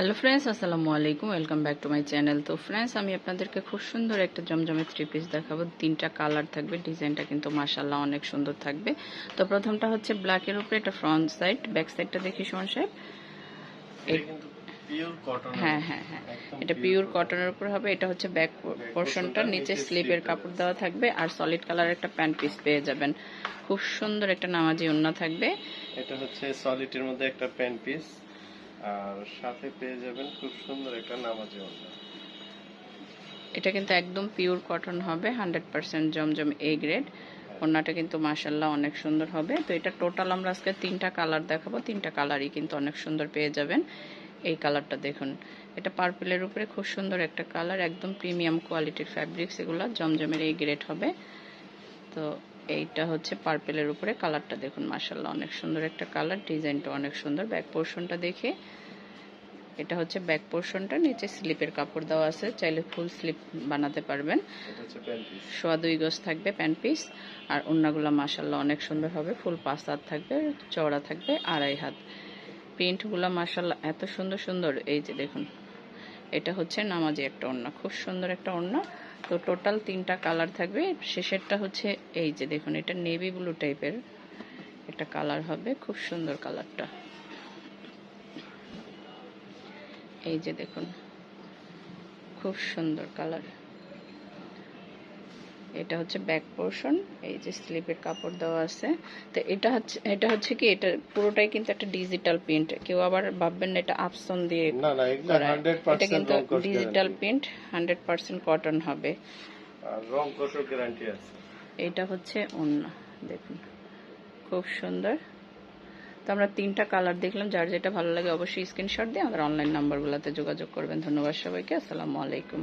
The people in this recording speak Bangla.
হ্যালো ফ্রেন্ডস আসসালামু আলাইকুম welcome back to my channel তো ফ্রেন্ডস আমি আপনাদেরকে খুব সুন্দর একটা জমজমে থ্রি পিস দেখাবো। তিনটা কালার থাকবে ডিজাইনটা কিন্তু মাসাল্লাহ অনেক সুন্দর থাকবে। তো প্রথমটা হচ্ছে ব্ল্যাকের উপরে এটা ফ্রন্ট সাইড ব্যাক সাইডটা দেখি সুমন সাহেব। হ্যাঁ হ্যাঁ হ্যাঁ। এটা পিওর কটনের উপর হবে এটা হচ্ছে ব্যাক পোর্শনটা নিচে স্লিপের কাপড় দেওয়া থাকবে আর সলিড কালার একটা প্যান্ট পিস পেয়ে যাবেন। খুব সুন্দর একটা নামাজি ওন্না থাকবে। এটা হচ্ছে সলিডের মধ্যে একটা প্যান পিস আর সাথে পেয়ে যাবেন খুব সুন্দর একটা নামাজি ওড়না এটা কিন্তু একদম পিওর কটন হবে hundred percent Zamzam A grade ওড়নাটা কিন্তু মাসাল্লাহ অনেক সুন্দর হবে। তো এটা টোটাল আমরা আজকে তিনটা কালার দেখাবো। তিনটা কালারই কিন্তু অনেক সুন্দর পেয়ে যাবেন। এই কালারটা দেখুন। এটা পার্পেলের উপরে খুব সুন্দর একটা কালার একদম প্রিমিয়াম কোয়ালিটির ফ্যাব্রিক্স এগুলো, জমজমের এই গ্রেড হবে। তো এইটা হচ্ছে পার্পেলের উপরে কালারটা দেখুন মাসাল্লাহ অনেক সুন্দর একটা কালার ডিজাইনটা অনেক সুন্দর। ব্যাক পোর্শনটা দেখে। এটা হচ্ছে ব্যাক পোর্শনটা নিচে স্লিপের কাপড় দেওয়া আছে চাইলে ফুল স্লিপ বানাতে পারবেন। সোয়া দুই গজ থাকবে প্যান্ট পিস আর অন্যগুলো মাসাল্লাহ অনেক সুন্দর হবে ফুল পাঁচ হাত থাকবে চওড়া থাকবে আড়াই হাত। প্রিন্টগুলো মাসাল্লাহ এত সুন্দর সুন্দর এই যে দেখুন। এটা হচ্ছে নামাজি একটা ওড়না। খুব সুন্দর একটা ওড়না। তো টোটাল তিনটা কালার থাকবে। শেষেরটা হচ্ছে এই যে দেখুন, এটা নেভি ব্লু টাইপের একটা কালার হবে। খুব সুন্দর কালারটা। এই যে দেখুন, খুব সুন্দর কালার। এটা হচ্ছে ব্যাক পোর্শন এই যে স্লিপের কাপড় দেওয়া আছে। তো এটা হচ্ছে এটা হচ্ছে কি এটা পুরোটাই কিন্তু একটা ডিজিটাল প্রিন্ট কেউ আবার ভাববেন না এটা আপসন দিয়ে এটা কিন্তু digital print hundred percent cotton হবে। রং কোষও গ্যারান্টি আছে। এটা হচ্ছে অন্য দেখুন খুব সুন্দর। তো আমরা তিনটা কালার দেখলাম যার যেটা ভালো লাগে অবশ্যই স্ক্রিনশট দিয়ে আমাদের অনলাইন নাম্বারগুলোতে যোগাযোগ করবেন। ধন্যবাদ সবাইকে আসসালামু আলাইকুম।